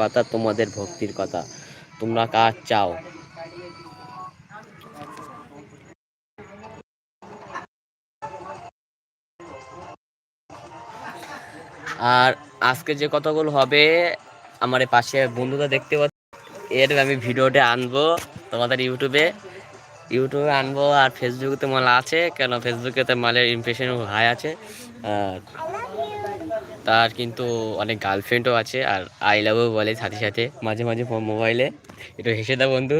কথা, তোমাদের ভক্তির কথা। তোমরা কাজ চাও। আর আজকে যে কথাগুলো হবে, আমার পাশে বন্ধুরা দেখতে পাচ্ছ, এর আমি ভিডিওটা আনব তোমাদের ইউটিউবে। ইউটিউবে আনব আর ফেসবুকে তো মাল আছে, কেন ফেসবুকে তো মালের ইমপ্রেশন হাই আছে। আর তার কিন্তু অনেক গার্লফ্রেন্ডও আছে আর আই লাভও বলে সাথে সাথে মাঝে মাঝে মোবাইলে একটু হেসে দাও বন্ধু।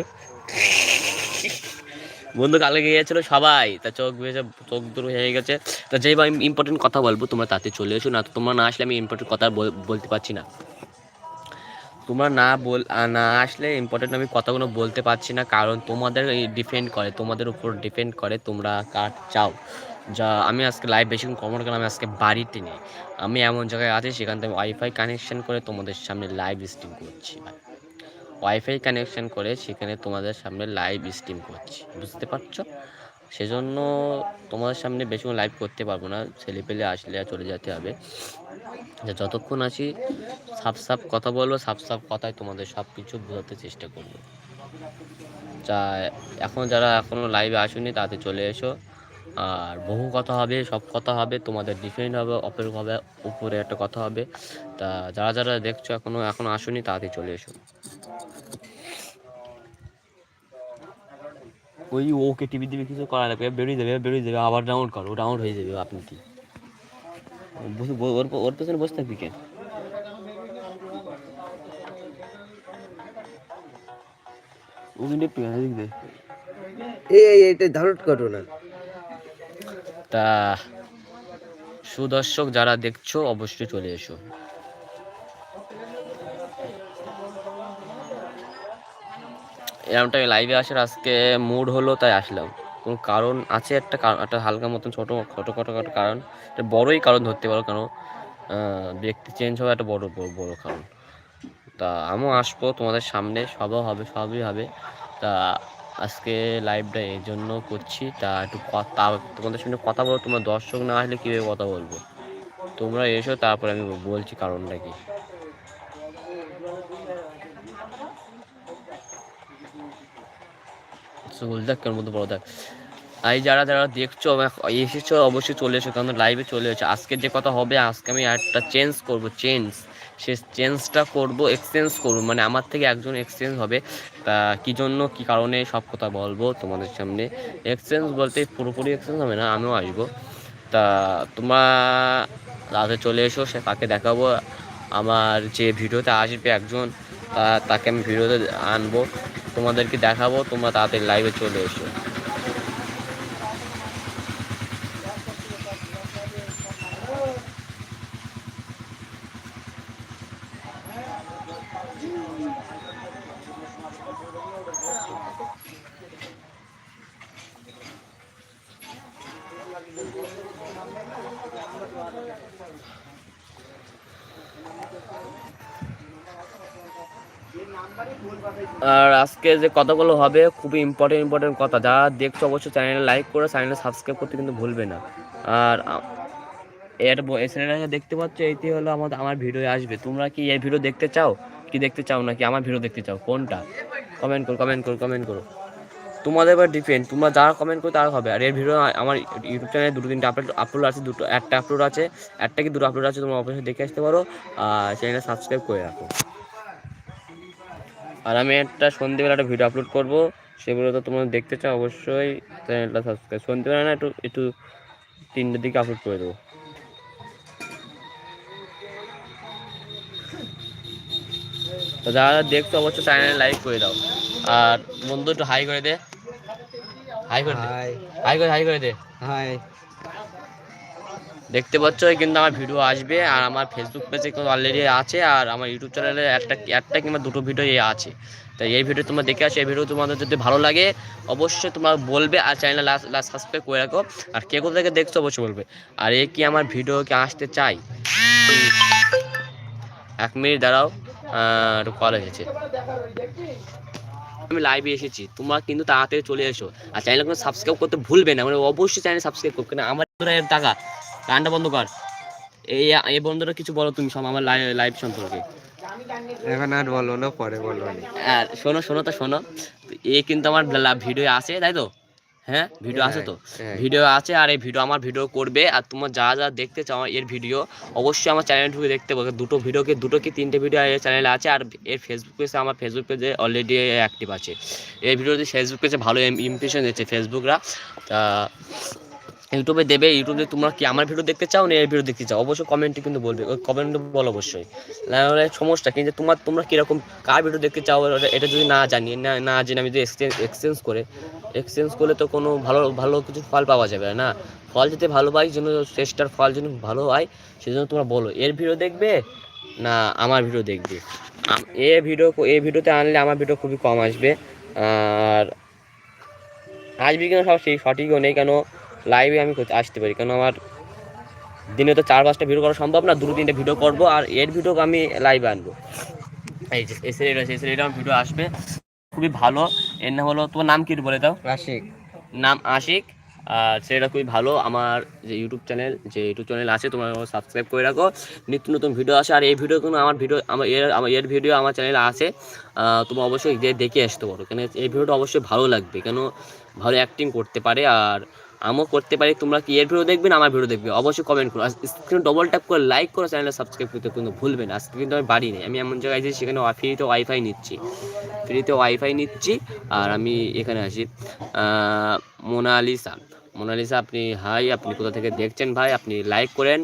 বন্ধু কালকে গিয়েছিল সবাই। তা চোখ ভেসে চোখ দূর হয়ে গেছে। তা যেই আমি ইম্পর্টেন্ট কথা বলব, তোমরা তাতে চলে এসো না তোমরা না আসলে আমি ইম্পর্টেন্ট কথা বলতে পারছি না। তোমরা না বল না আসলে ইম্পর্টেন্ট আমি কথাগুলো বলতে পারছি না, কারণ তোমাদের ডিপেন্ড করে, তোমাদের উপর ডিপেন্ড করে তোমরা কার চাও। যা আমি আজকে লাইভ বেশিক্ষণ কমন করলাম আমি আজকে বাড়িতে নেই। আমি এমন জায়গায় আছি সেখান থেকে ওয়াইফাই কানেকশন করে তোমাদের সামনে লাইভ স্ট্রিম করছি ভাই। ওয়াইফাই কানেকশন করে সেখানে তোমাদের সামনে লাইভ স্ট্রিম করছি, বুঝতে পারছ? সেজন্য তোমাদের সামনে বেশিক্ষণ লাইভ করতে পারব না, ছেলে পেলে আসলে চলে যেতে হবে। যতক্ষণ আছি, সাফ সাফ কথা বলব, সাফ সাফ কথায় তোমাদের সব কিছু বোঝাতে চেষ্টা করব। যা, এখন যারা এখনও লাইভে আসেনি, তাতে চলে এসো। আর বহু কথা হবে সব কথা হবে তোমাদের ডিফেন্ড হবে অপের হবে উপরে একটা কথা হবে। তা যারা যারা দেখছ এখনও এখনও আসুনি তাতে চলে এসো। ওই ওকে টিভি দিবে কিছু করা লাগবে বেরিয়ে যাবে বেরিয়ে যাবে আবার ডাউনলোড করো ডাউনলোড হয়ে যাবে আপনি কি? বসে- ওর ওর পেছনে বসে থাকবি কেন? ও কিন্তু একটু এদিক দে এই এই এটা ডাউনলোড করো না। তা সুদর্শক যারা দেখছ, অবশ্যই চলে এসো। এরকমটা লাইভে আসার আজকে মুড হলো, তাই আসলাম। কোনো কারণ আছে? একটা কারণ একটা হালকা মতন ছোটো ছোটোখাটো একটা কারণ। এটা বড়ই কারণ ধরতে পারো কেন? ব্যক্তি চেঞ্জ হওয়া একটা বড় বড় বড় কারণ। তা আমিও আসব তোমাদের সামনে। সবও হবে, সবই হবে। তা আজকে লাইভটা এই জন্য করছি। তা একটু কথা তোমাদের সঙ্গে কথা বলো তোমার দর্শক না আসলে কীভাবে কথা বলব? তোমরা এসো, তারপরে আমি বলছি কারণটা কি। সুগুল দেখ কেন মতো বড় দেখ। এই যারা যারা দেখছ এসেছ, অবশ্যই চলে এসো, কারণ লাইভে চলে এসো। আজকে যে কথা হবে, আজকে আমি একটা চেঞ্জ করব চেঞ্জ সে চেঞ্জটা করব এক্সচেঞ্জ করব। মানে আমার থেকে একজন এক্সচেঞ্জ হবে। তা কী জন্য, কী কারণে, সব কথা বলব তোমাদের সামনে। এক্সচেঞ্জ বলতে পুরোপুরি এক্সচেঞ্জ হবে না, আমিও আসব। তা তোমরা রাতে চলে এসো, সে তাকে দেখাবো? আমার যে ভিডিওতে আসবে একজন তাকে আমি ভিডিওতে আনব। তোমাদেরকে দেখাবো, তোমরা তাড়াতাড়ি লাইভে চলে এসো। আর আজকে যে কথাগুলো হবে, খুবই ইম্পর্টেন্ট ইম্পর্টেন্ট কথা। যারা দেখছ অবশ্যই চ্যানেলে লাইক করে চ্যানেলে সাবস্ক্রাইব করতে কিন্তু ভুলবে না। আর এর এই চ্যানেলটা দেখতে পাচ্ছ, এইটি হলো আমাদের আমার ভিডিও আসবে। তোমরা কি এই ভিডিও দেখতে চাও? কি দেখতে চাও নাকি? আমার ভিডিও দেখতে চাও। কোনটা? কমেন্ট করো কমেন্ট করো কমেন্ট করো। তোমাদের এবার ডিপেন্ড তোমরা যারা কমেন্ট করো, তারা হবে। আর এর ভিডিও আমার ইউটিউব চ্যানেলে দুটো তিনটে আপলোড আপলোড আছে, দুটো, একটা আপলোড আছে, একটা কি দুটো আপলোড আছে, তোমরা অবশ্যই দেখে আসতে পারো। আর চ্যানেলটা সাবস্ক্রাইব করে রাখো। আর আমি একটা সন্ধ্যেবেলা একটা ভিডিও আপলোড করব। সেগুলো তো তোমরা দেখতে চাও অবশ্যই। চ্যানেলটা সাবস্ক্রাইব সন্ধ্যেবেলা না একটু একটু তিনটের দিকে আপলোড করে দেবো। তো যারা দেখছ অবশ্যই চ্যানেলে লাইক করে দাও। আর বন্ধু একটু হাই করে দে। হাই করে দে। হাই করে হাই করে দে। হাই দেখতে পাচ্ছ কিন্তু আমার ভিডিও আসবে, আর আমার ফেসবুক পেজে অলরেডি আছে, আর আমার ইউটিউব চ্যানেলে একটা একটা কিংবা দুটো ভিডিও এ আছে। তাই এই ভিডিও তোমরা দেখে আসো, এই ভিডিও তোমাদের যদি ভালো লাগে, অবশ্যই তোমার বলবে, আর চ্যানেলে লাস্ট লাস্ট সাবস্ক্রাইব করে রাখো। আর কে কোথা থেকে দেখছ, অবশ্যই বলবে। আর এ কি আমার ভিডিও কি আসতে চাই? এক মিনিট দাঁড়াও একটু কল এসেছে আমি লাইভে এসেছি, তোমরা কিন্তু তাড়াতাড়ি চলে এসো। আর চ্যানেলকে সাবস্ক্রাইব করতে ভুলবে না মানে অবশ্যই চ্যানেল সাবস্ক্রাইব করো কেন আমার টাকা। গানটা বন্ধ কর। এই এই বন্ধুরা কিছু বলো তুমি সব আমার লাইভ সম্পর্কে। এখন আর বলব না পরে বলব না। আর শোনো শোনো তো শোনো। এ কিন্তু আমার ভিডিও আছে তাই তো? হ্যাঁ ভিডিও আছে তো? হ্যাঁ। ভিডিও আছে আর এই ভিডিও আমার ভিডিও করবে। আর তোমার যা যা দেখতে চাও এর ভিডিও অবশ্যই আমার চ্যানেল ঢুকে দেখতে পাবে। দুটো ভিডিওকে দুটো কি তিনটে ভিডিও এর চ্যানেলে আছে আর এর ফেসবুক পেজে আমার ফেসবুক পেজে অলরেডি অ্যাক্টিভ আছে। এই ভিডিওতে ফেসবুক পেজে ভালো ইমপ্রেশন দিচ্ছে ফেসবুকরা তা ইউটিউবে দেবে, ইউটিউবে তোমরা কি আমার ভিডিও দেখতে চাও না এই ভিডিও দেখতে চাও? অবশ্যই কমেন্টে কিন্তু বলবে কমেন্টে বলো অবশ্যই। নাহলে সমস্যা কিন্তু তোমার, তোমরা কীরকম কার ভিডিও দেখতে চাও এটা যদি না জানি, না না জেনে আমি যদি এক্সচেঞ্জ করে এক্সচেঞ্জ করলে তো কোনো ভালো ভালো কিছু ফল পাওয়া যাবে না। ফল যাতে ভালো পাই, যেন চেষ্টার ফল যেন ভালো হয়, সেজন্য তোমরা বলো, এর ভিডিও দেখবে না আমার ভিডিও দেখবে? এ ভিডিও এ ভিডিওতে আনলে আমার ভিডিও খুবই কম আসবে। আর আসবে কেন সব সেই সঠিকও নেই কেন? লাইভে আমি আসতে পারি। কেন আমার দিনে তো চার পাঁচটা ভিডিও করা সম্ভব না দুটো তিনটে ভিডিও করব আর এর ভিডিও আমি লাইভে আনব। এই যে আমার ভিডিও আসবে। খুবই ভালো। এর নাম হলো তোমার নাম কি বলে দাও? আশিক। নাম আশিক। আর সেটা খুবই ভালো। আমার যে ইউটিউব চ্যানেল যে ইউটিউব চ্যানেল আছে তোমরা সাবস্ক্রাইব করে রাখো। নিত্য নতুন ভিডিও আসে। আর এই ভিডিও কোনো আমার ভিডিও আমার এর আমার এর ভিডিও আমার চ্যানেলে আছে। তোমরা অবশ্যই গিয়ে দেখে আসতে পারো। কেন এই ভিডিওটা অবশ্যই ভালো লাগবে। কেন ভালো অ্যাক্টিং করতে পারে। আর আমিও করতে পারি, তোমরা কি এর ভিডিও দেখবে না আমার ভিডিও দেখবে? অবশ্যই কমেন্ট করো। আর স্ক্রিন ডবল ট্যাপ করে লাইক করো চ্যানেলটা সাবস্ক্রাইব করতে কিন্তু ভুলবে না। আজকে কিন্তু আমি বাড়ি নেই। আমি এমন জায়গায় আছি সেখানে ফ্রিতে ওয়াইফাই নিচ্ছি। ফ্রিতে ওয়াইফাই নিচ্ছি। আর আমি এখানে আসি মোনালিসা। মোনালিসা, আপনি হাই আপনি কোথা থেকে দেখছেন ভাই? আপনি লাইক করেন।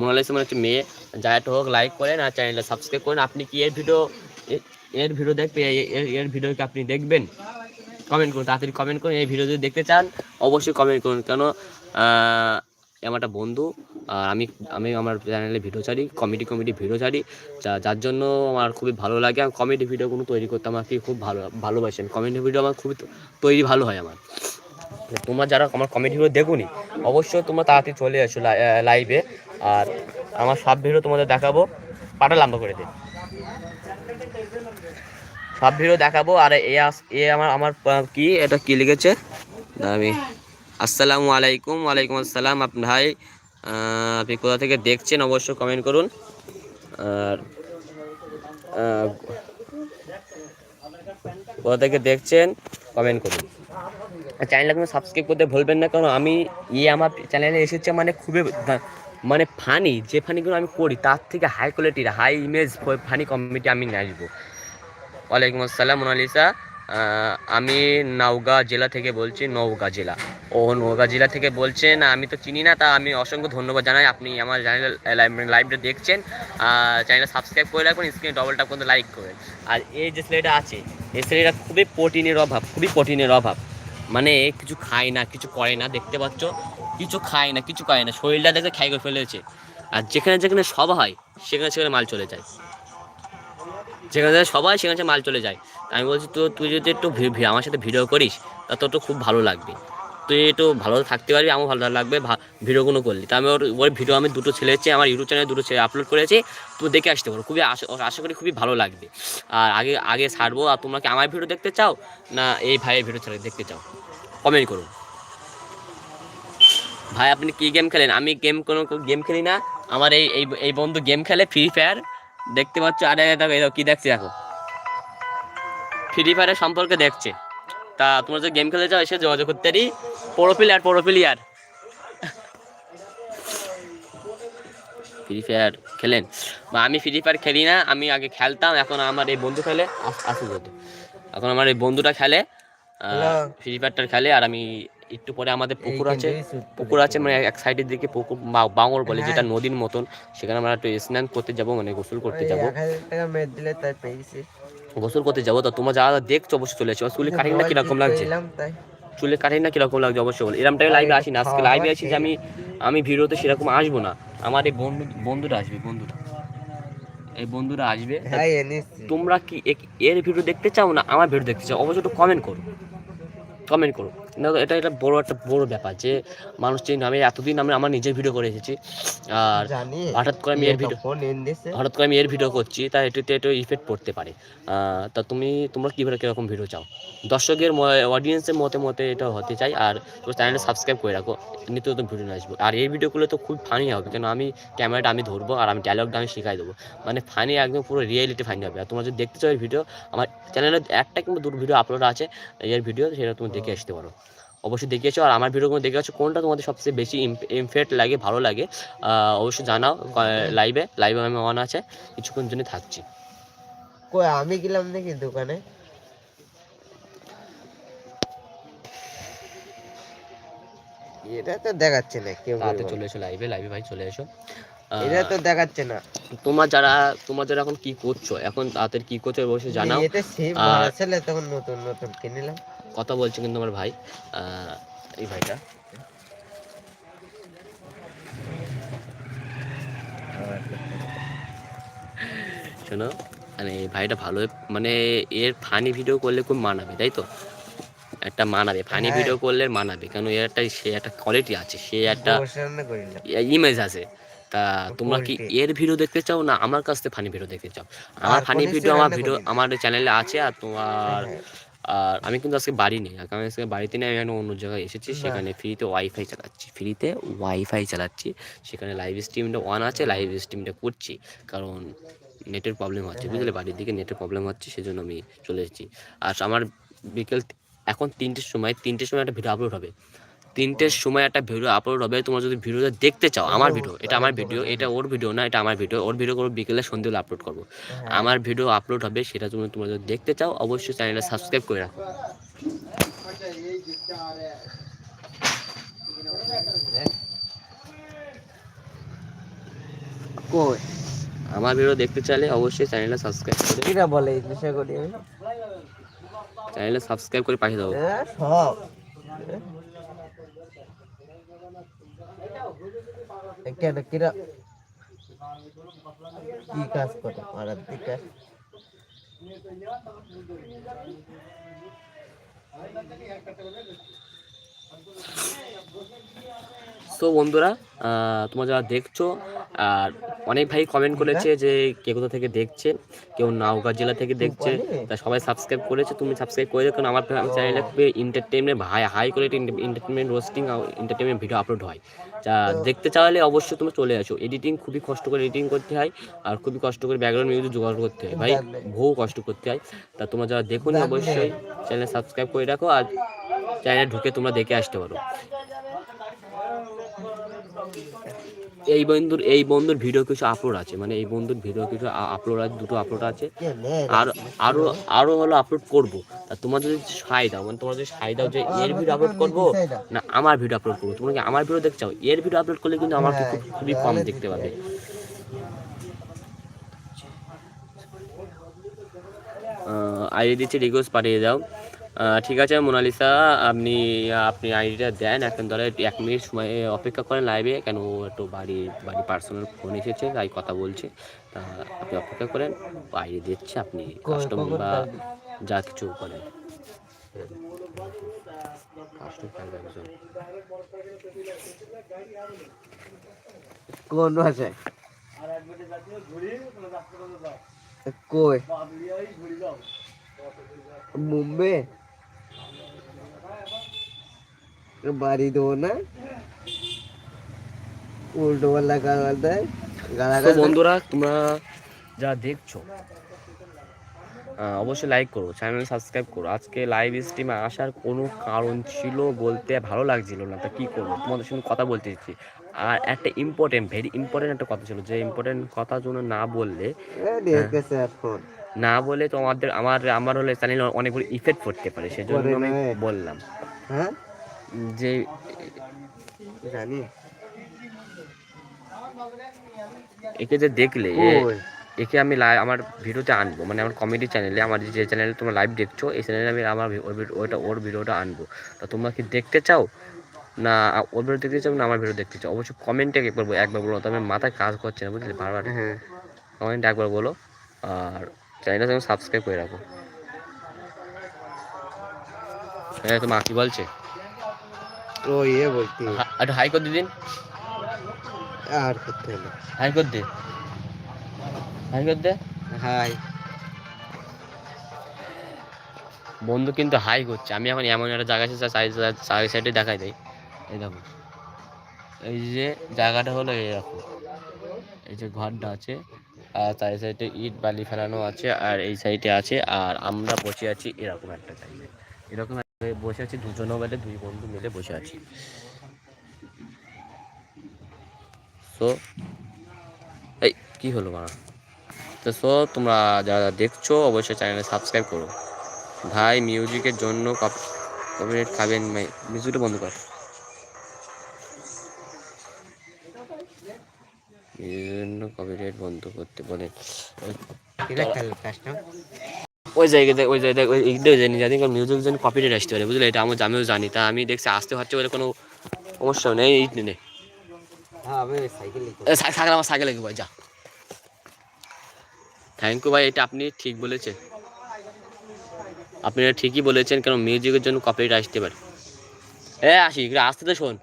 মোনালিসা মানে হচ্ছে মেয়ে। যা একটা হোক লাইক করেন আর চ্যানেলটা সাবস্ক্রাইব করেন। আপনি কি এর ভিডিও এর ভিডিও দেখবে? এর- এর ভিডিও কি আপনি দেখবেন? কমেন্ট করুন, তাড়াতাড়ি কমেন্ট করুন, এই ভিডিও যদি দেখতে চান, অবশ্যই কমেন্ট করুন। কেন আমার একটা বন্ধু, আর আমি আমি আমার চ্যানেলে ভিডিও ছাড়ি কমেডি কমেডি ভিডিও ছাড়ি, যা, যার জন্য আমার খুবই ভালো লাগে। আমি কমেডি ভিডিওগুলো তৈরি করতে আমাকে খুব ভালো, ভালোবাসি। আমি কমেডি ভিডিও আমার খুবই তৈরি ভালো হয় আমার। তোমরা যারা আমার কমেডি ভিডিও দেখোনি, অবশ্যই তোমরা তাড়াতাড়ি চলে আসো লাইভে আর আমার সব ভিডিও তোমাদের দেখাবো, পাটা লম্বা করে দে সব ভিডিও দেখাবো, আর এ এ আমার আমার কি? এটা কি লিখেছে? আমি আসসালামু আলাইকুম, ওয়ালাইকুম আসসালাম। আপনি ভাই আপনি কোথা থেকে দেখছেন অবশ্যই কমেন্ট করুন। আর কোথা থেকে দেখছেন কমেন্ট করুন। চ্যানেলটা কিন্তু সাবস্ক্রাইব করতে ভুলবেন না, কারণ আমি ইয়ে আমার চ্যানেলে এসেছে মানে খুবই মানে ফানি যে ফানিগুলো আমি করি, তার থেকে হাই কোয়ালিটির হাই ইমেজ ফানি কমেডি আমি নিয়ে আসব। ওয়ালাইকুম আসসালাম মোনালিসা আমি নওগাঁ জেলা থেকে বলছি, নওগাঁ জেলা। ও নওগাঁ জেলা থেকে বলছেন, আমি তো চিনি না, তা আমি অসংখ্য ধন্যবাদ জানাই। আপনি আমার চ্যানেল লাইভটা দেখছেন চ্যানেলটা সাবস্ক্রাইব করে রাখবেন স্ক্রিনে ডবল ট্যাপ করে লাইক করবেন আর এই যে ছেলেটা আছে, এই ছেলেটা খুবই প্রোটিনের অভাব, খুবই প্রোটিনের অভাব। মানে কিছু খায় না, কিছু করে না, দেখতে পাচ্ছ? কিছু খায় না, কিছু করে না, শরীরটা দেখে খাই করে ফেলেছে। আর যেখানে যেখানে সভা হয়, সেখানে সেখানে মাল চলে যায়। যেখানে সবাই সেখানে মাল চলে যায়। তা আমি বলছি, তো তুই যদি একটু আমার সাথে ভিডিও করিস, তা তোর তো খুব ভালো লাগবে। তুই একটু ভালো থাকতে পারবি আমার ভালো লাগবে ভিডিওগুলো করলি। তা আমি ওর ওর ভিডিও আমি দুটো ছেলে হচ্ছে, আমার ইউটিউব চ্যানেলে দুটো ছেলে আপলোড করেছি তুই দেখে আসতে পারো। খুবই আশা আশা করি খুবই ভালো লাগবে। আর আগে আগে ছাড়বো, আর তোমরা কি আমার ভিডিও দেখতে চাও, না এই ভাইয়ের ভিডিও ছেড়ে দেখতে চাও? কমেন্ট করুন। ভাই, আপনি কি গেম খেলেন? আমি গেম কোনো গেম খেলি না। আমার এই এই বন্ধু গেম খেলে ফ্রি ফায়ার দেখতে পাচ্ছ আরে দেখো এই কি দেখছি দেখো। ফ্রি ফায়ারের সম্পর্কে দেখছে। তা তোমরা যে গেম খেলে যাও এসে যোগাযোগ করতে পারি। Pro player pro player free fire খেলেন? বা আমি ফ্রি ফায়ার খেলি না আমি আগে খেলতাম এখন আমার এই বন্ধু খেলে আস- এখন আমার এই বন্ধুটা খেলে ফ্রি ফায়ারটা খেলে আর আমি একটু পরে আমাদের পুকুর আছে। পুকুর আছে মানে এক সাইডের দিকে পুকুর বাঙর বলে যেটা হ্যাঁ। নদীর মতন। সেখানে আমরা একটু স্নান করতে যাব মানে গোসল করতে যাব। গোসল করতে যাব। তো তোমরা যারা দেখছ অবশ্যই চলে এসো চুলে কাটিং না কীরকম লাগছে? পেলাম তাই। চুলে কাটিং না কীরকম লাগছে? অবশ্যই বল। এরম টাইমে লাইভে আসি না। আজকে লাইভে আসি যে আমি আমি ভিডিওতে সেরকম আসব না। আমার এই বন্ধু বন্ধুরা আসবে বন্ধুরা। এই বন্ধুরা আসবে। হ্যাঁ তোমরা কি এর ভিডিও দেখতে চাও না? আমার ভিডিও দেখতে চাও। অবশ্যই একটু কমেন্ট করো। কমেন্ট করো। না এটা একটা বড় একটা বড় ব্যাপার যে মানুষ চেঞ্জ আমি এতদিন আমি আমার নিজের ভিডিও করে এসেছি। আর হঠাৎ করে আমি এর ভিডিও হঠাৎ করে আমি এর ভিডিও করছি তাই এটাতে একটু ইফেক্ট পড়তে পারে। তা তুমি তোমরা কীভাবে কীরকম ভিডিও চাও? দর্শকের অডিয়েন্সের মতে মতে এটা হতে চাই আর তোমার চ্যানেলটা সাবস্ক্রাইব করে রাখো নিত্য নতুন ভিডিও নিয়ে আসব। আর এই ভিডিওগুলো তো খুব ফানি হবে কেন আমি ক্যামেরাটা আমি ধরবো আর আমি ডায়লগটা আমি শেখাই দেবো। মানে ফানি একদম পুরো রিয়েলিটি ফানি হবে। আর তোমরা যদি দেখতে চাও এই ভিডিও আমার চ্যানেলে একটা কিংবা দুটো ভিডিও আপলোড আছে এর ভিডিও সেটা তুমি দেখে আসতে পারো। অবশ্যই দেখিয়েছো। আর আমার ভিডিওগুলো দেখে আছো কোনটা তোমাদের সবচেয়ে বেশি ইমফেক্ট লাগে ভালো লাগে। অবশ্যই জানাও লাইভে লাইভে আমি অন আছে। কিছুক্ষণ জন্য থাকছি। কই আমি গেলাম নাকি দোকানে? এটা তো দেখাচ্ছে না কেউ বলবে। চলে এসো লাইভে লাইভে ভাই চলে এসো। এটা তো দেখাচ্ছে না। তোমার যারা তোমার যারা এখন কি করছ? এখন তাদের কি করছ? অবশ্যই জানাও। এটা মারা ছিল তখন নতুন নতুন কিনলাম কথা বলছে কিন্তু আমার ভাই এই ভাইটা। শোনো মানে এই ভাইটা ভালো মানে এর ফানি ভিডিও করলে খুব মানাবে তাই তো? একটা মানাবে ফানি হ্যাঁ। ভিডিও করলে মানাবে কেন এর একটা সে একটা কোয়ালিটি আছে সে একটা ইমেজ আছে। তা তোমরা কি এর ভিডিও দেখতে চাও না আমার কাছ থেকে ফানি ভিডিও দেখতে চাও? আমার ফানি ভিডিও আমার ভিডিও আমার চ্যানেলে আছে আর তোমার হ্যাঁ, আর আমি কিন্তু আজকে বাড়ি নেই। আর আমি আজকে বাড়িতে নেই আমি এখন অন্য জায়গায় এসেছি সেখানে ফ্রিতে ওয়াইফাই চালাচ্ছি ফ্রিতে ওয়াইফাই চালাচ্ছি। সেখানে লাইভ স্ট্রিমটা অন আছে লাইভ স্ট্রিমটা করছি। কারণ নেটের প্রবলেম হচ্ছে বুঝলে? বাড়ির দিকে নেটের প্রবলেম হচ্ছে সেজন্য আমি চলে এসেছি। আর আমার বিকেল এখন তিনটের সময় তিনটের সময় একটা ভিডিও আপলোড হবে। তিনটের সময় একটা ভিডিও আপলোড হবে। তোমরা যদি ভিডিওটা দেখতে চাও আমার ভিডিও এটা আমার ভিডিও এটা ওর ভিডিও না এটা আমার ভিডিও ওর ভিডিও করব বিকেলে সন্ধ্যেবেলা আপলোড করব। আমার ভিডিও আপলোড হবে সেটা তুমি তোমরা যদি দেখতে চাও অবশ্যই চ্যানেলটা সাবস্ক্রাইব করে রাখো। আমার ভিডিও দেখতে চাইলে অবশ্যই চ্যানেলটা সাবস্ক্রাইব করে কিরা বলে এই বিষয় করি চ্যানেলটা সাবস্ক্রাইব করে পাঠিয়ে দেবো সব। কেন কিরা কি কাজ করে? পাড়ার দিকে। সো বন্ধুরা তোমরা যারা দেখছ আর অনেক ভাই কমেন্ট করেছে যে কে কোথা থেকে দেখছে কেউ নাওগাঁ জেলা থেকে দেখছে তা সবাই সাবস্ক্রাইব করেছে তুমি সাবস্ক্রাইব করে দেখো আমার চ্যানেলে খুবই এন্টারটেনমেন্ট ভাই high quality entertainment roasting entertainment video upload হয়। যা দেখতে চাইলে অবশ্যই তুমি চলে আসো। এডিটিং খুবই কষ্ট করে এডিটিং করতে হয় আর খুবই কষ্ট করে ব্যাকগ্রাউন্ড মিউজিক জোগাড় করতে হয়। ভাই বহু কষ্ট করতে হয়। তা তোমরা যারা দেখুন অবশ্যই চ্যানেল সাবস্ক্রাইব করে রাখো আর চ্যানেলে ঢুকে তোমরা দেখে আসতে পারো। এই বন্ধুর এই বন্ধুর ভিডিও কিছু আপলোড আছে মানে এই বন্ধুর ভিডিও কিছু আপলোড আছে, দুটো আপলোড আছে। আর, আরও আরও হলো আপলোড করব। তা যদি সাই দাও মানে যদি সাই দাও যে এর ভিডিও আপলোড করব, না আমার ভিডিও আপলোড করব। তোমরা কি আমার ভিডিও দেখতে চাও? এর ভিডিও আপলোড করলে কিন্তু আমার খুব- খুবই কম দেখতে পাবে। আইডি দিচ্ছি রিকোয়েস্ট পাঠিয়ে দাও। ঠিক আছে মোনালিসা আপনি আপনি আইডিটা দেন। এখন ধরে এক মিনিট সময় অপেক্ষা করেন লাইভে কেন ও একটু বাড়ি বাড়ি পার্সোনাল ফোন এসেছে তাই কথা বলছে। তা আপনি অপেক্ষা করেন আইডি দিচ্ছে আপনি কাস্টমার বা যা কিছু করেন কোন ভাষায় কই? মুম্বে বাড়ি দেবো না। উল্টো পাল্লা গালা দেয় গালা বন্ধুরা তোমরা যা দেখছ অবশ্যই লাইক করো চ্যানেল সাবস্ক্রাইব করো। আজকে লাইভ স্ট্রিমে আসার কোনো কারণ ছিল বলতে ভালো লাগছিল না তা কী করব? তোমাদের সঙ্গে কথা বলতে চাইছি আর একটা ইম্পর্টেন্ট ভেরি ইম্পর্টেন্ট একটা কথা ছিল যে ইম্পর্টেন্ট কথা জন্য না বললে না বলে তোমাদের আমার আমার হলে চ্যানেল অনেক ইফেক্ট পড়তে পারে সেজন্য আমি বললাম। হ্যাঁ? যে জানি। একে যে দেখলে একে আমি লাইভ আমার ভিডিওতে আনব মানে আমার কমেডি চ্যানেলে আমার যে চ্যানেলে তোমরা লাইভ দেখছ এই চ্যানেলে আমি আমার ওইটা ওর ভিডিও- ওটা ওর ভিডিওটা আনব। তা তোমরা কি দেখতে চাও? না ওর ভিডিও দেখতে চাও না আমার ভিডিও দেখতে চাও? অবশ্যই কমেন্টে একবার বলো একবার বলো তবে মাথায় কাজ করছে না বুঝলি? বারবার হ্যাঁ। কমেন্টে একবার বলো আর চ্যানেলটা তুমি সাবস্ক্রাইব করে রাখো। হ্যাঁ তো মা কি বলছে? ও ইয়ে বলতি। একটু হাই করে দিদিন। আর করতে হলো। হাই করে দে। হাই করে দে। হাই বন্ধু কিন্তু হাই করছে। আমি এখন এমন একটা জায়গা আছে চারি সাইডে দেখাই দেয় এই দেখো। এই যে জায়গাটা হলো এরকম এই যে ঘরটা আছে আর চারি সাইডে ইট বালি ফেলানো আছে আর এই সাইডে আছে আর আমরা বসে আছি এরকম একটা জায়গায় এরকম বসে আছি, দুজনও মিলে, দুই বন্ধু মিলে বসে আছি। তো এই, কি হলো মারা তো সো তোমরা যারা দেখছ, অবশ্যই চ্যানেলে সাবস্ক্রাইব করো। ভাই মিউজিকের জন্য কপিরাইট খাবেন মিউজিকটা বন্ধ কর। জন্য কপিরাইট বন্ধ করতে কাজটা ওই জায়গাতে ওই জায়গায় ওই জানি জানি কারণ মিউজিকের জন্য কপিরাইট আসতে পারে বুঝলে? এটা আমি আমিও জানি তা আমি দেখছি আসতে হচ্ছে বলে কোনো সমস্যা নেই এই নেই হ্যাঁ সাইকেল আমার সাইকেল লেগে ভাই যা। থ্যাংক ইউ ভাই এটা আপনি ঠিক বলেছেন। আপনি ঠিকই বলেছেন কারণ মিউজিকের জন্য কপিরাইট আসতে পারে। এ আসি আসতে তো শোন।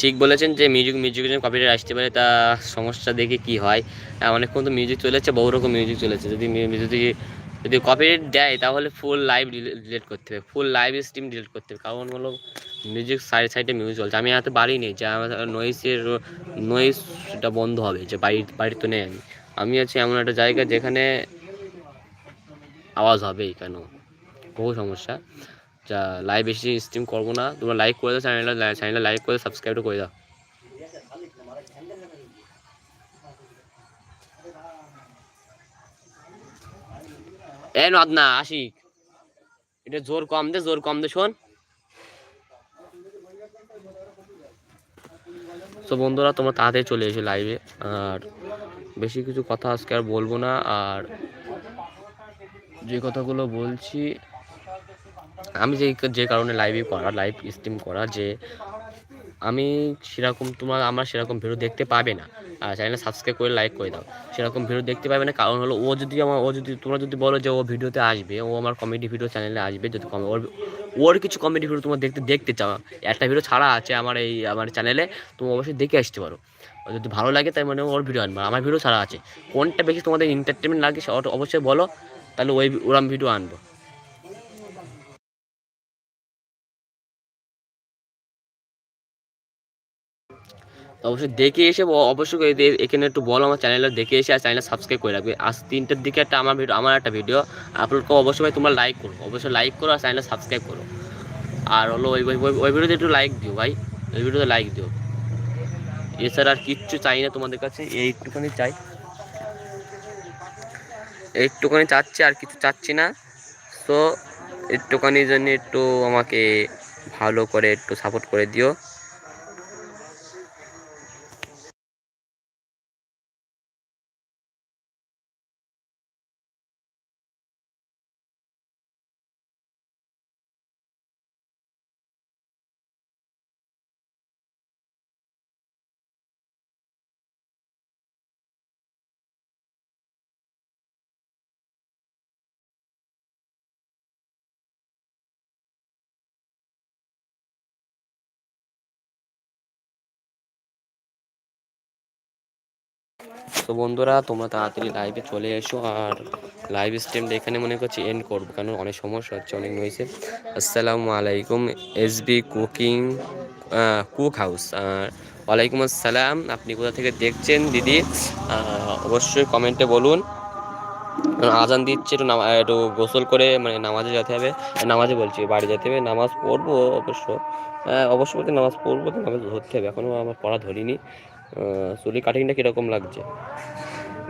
ঠিক বলেছেন যে মিউজিক মিউজিকের জন্য কপিরাইট আসতে পারে, তা সমস্যা দেখে কি হয়। অনেকক্ষণ তো মিউজিক চলেছে, বহু রকম মিউজিক চলেছে। যদি যদি যদি কপিরাইট দেয়, তাহলে ফুল লাইভ ডিলিট করতে হবে। ফুল লাইভ স্ট্রিম ডিলিট করতে হবে। কারণ হলো মিউজিক সাইড সাইডে মিউজিক চলছে। আমি এত বাড়ি নেই, যে আমার নয়েসের নয়েসটা বন্ধ হবে, যে বাড়ি বাড়ি তো নেই আমি। আমি আছি এমন একটা জায়গা যেখানে আওয়াজ হবেই কেন? বহু সমস্যা। যা লাইভ বেশি স্ট্রিম করব না। তোমরা লাইক করে দাও চ্যানেলটা চ্যানেলটা লাইক করে সাবস্ক্রাইবও করে দাও। এ নদনা আশিক এটা জোর কম দে, জোর কম দে, শোন। তো বন্ধুরা, তোমরা তাড়াতাড়ি চলে এসো লাইভে আর বেশি কিছু কথা আজকে আর বলব না। আর যে কথাগুলো বলছি আমি যে যে কারণে লাইভে করা লাইভ স্ট্রিম করা যে আমি সেরকম তোমার, আমার সেরকম ভিডিও দেখতে পাবে না। আর চ্যানেলে সাবস্ক্রাইব করে লাইক করে দাও। সেরকম ভিডিও দেখতে পাবে না, কারণ হলো ও যদি আমার, ও যদি, তোমরা যদি বলো যে ও ভিডিওতে আসবে, ও আমার কমেডি ভিডিও চ্যানেলে আসবে, যদি কমে, ওর ওর কিছু কমেডি ভিডিও তোমার দেখতে দেখতে চাও, একটা ভিডিও ছাড়া আছে আমার এই, আমার চ্যানেলে তুমি অবশ্যই দেখে আসতে পারো। যদি ভালো লাগে তাই মানে ওর ভিডিও আনব, আমার ভিডিও ছাড়া আছে। কোনটা বেশি তোমাদের এন্টারটেনমেন্ট লাগে, সেটা অবশ্যই বলো, তাহলে ওই, ওরম ভিডিও আনব। অবশ্যই দেখে এসে অবশ্যই এখানে একটু বলো আমার চ্যানেলে দেখে এসে আর চ্যানেলটা সাবস্ক্রাইব করে রাখবে। আজ তিনটের দিকে একটা আমার ভিডিও আমার একটা ভিডিও আপলোড করো। অবশ্যই তোমরা লাইক করো। অবশ্যই লাইক করো আর চ্যানেলটা সাবস্ক্রাইব করো। আর হলো ওই ওই- ভিডিওতে একটু লাইক দিও ভাই। ওই ভিডিওতে লাইক দিও। এছাড়া আর কিচ্ছু চাই না তোমাদের কাছে। এইটুখানি চাই। একটুখানি চাচ্ছি, আর কিছু চাচ্ছি না। তো একটুখানির জন্য একটু আমাকে ভালো করে একটু সাপোর্ট করে দিও। তো বন্ধুরা তোমরা তাড়াতাড়ি লাইভে চলে এসো আর লাইভ স্ট্রিমটা এখানে মনে করছি এন্ড করব কারণ অনেক সমস্যা হচ্ছে অনেক নয়েছে আসসালামু আলাইকুম S B cooking cook house আর ওয়ালাইকুম আসসালাম আপনি কোথা থেকে দেখছেন দিদি? অবশ্যই কমেন্টে বলুন। আজান দিচ্ছে একটু নামা একটু গোসল করে মানে নামাজে যেতে হবে। নামাজে বলছি বাড়ি যেতে হবে নামাজ পড়ব অবশ্য। হ্যাঁ, অবশ্য বলতে নামাজ পড়ব তো নামাজ ধরতে হবে এখনও আমার পড়া ধরিনি। চুলি কাটিংটা কীরকম লাগছে?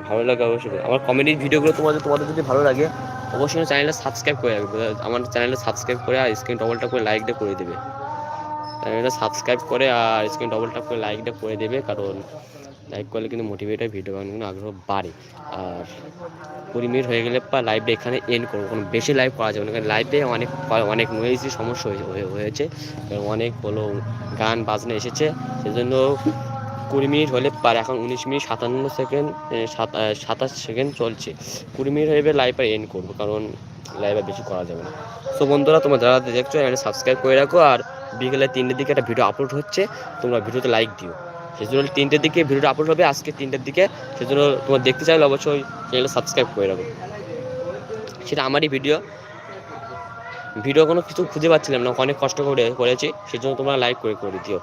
ভালো লাগে অবশ্যই। আমার কমেডি ভিডিওগুলো তোমাদের তোমাদের যদি ভালো লাগে, অবশ্যই চ্যানেলটা সাবস্ক্রাইব করে রাখবে। আমার চ্যানেলটা সাবস্ক্রাইব করে আর স্ক্রিন ডবলটা করে লাইকটা করে দেবে। চ্যানেলটা সাবস্ক্রাইব করে আর স্ক্রিন ডবলটা করে লাইকটা করে দেবে, কারণ লাইক করলে কিন্তু মোটিভেট হয় ভিডিও বানানোর আগ্রহ বাড়ে। আর কুড়ি মিনিট হয়ে গেলে পা লাইভটা এখানে এন্ড করব। কোনো বেশি লাইভ করা যাবে না, কারণ লাইভে অনেক অনেক নয়েজি সমস্যা হয়ে- হয়ে- হয়েছে। কারণ অনেক হলো গান, বাজনা এসেছে। সেজন্য কুড়ি মিনিট হলে পারে, এখন উনিশ মিনিট সাতান্ন সেকেন্ড সাতাশ সেকেন্ড চলছে। কুড়ি মিনিট হয়ে লাইভ আর এন্ড করব, কারণ লাইভ বেশি করা যাবে না। তো বন্ধুরা, তোমরা যারা দেখছ এখানে সাবস্ক্রাইব করে রাখো, আর বিকেলে তিনটের দিকে একটা ভিডিও আপলোড হচ্ছে, তোমরা ভিডিওতে লাইক দিও। সেই জন্য তিনটের দিকে ভিডিওটা আপলোড হবে, আজকে তিনটের দিকে। সেই জন্য তোমরা দেখতে চাইলে অবশ্যই চ্যানেলটা সাবস্ক্রাইব করে রাখো। সেটা আমারই ভিডিও ভিডিও কোনো কিছু খুঁজে পাচ্ছিলাম না, অনেক কষ্ট করে করেছি, সেই জন্য তোমরা লাইক করে করে দিও।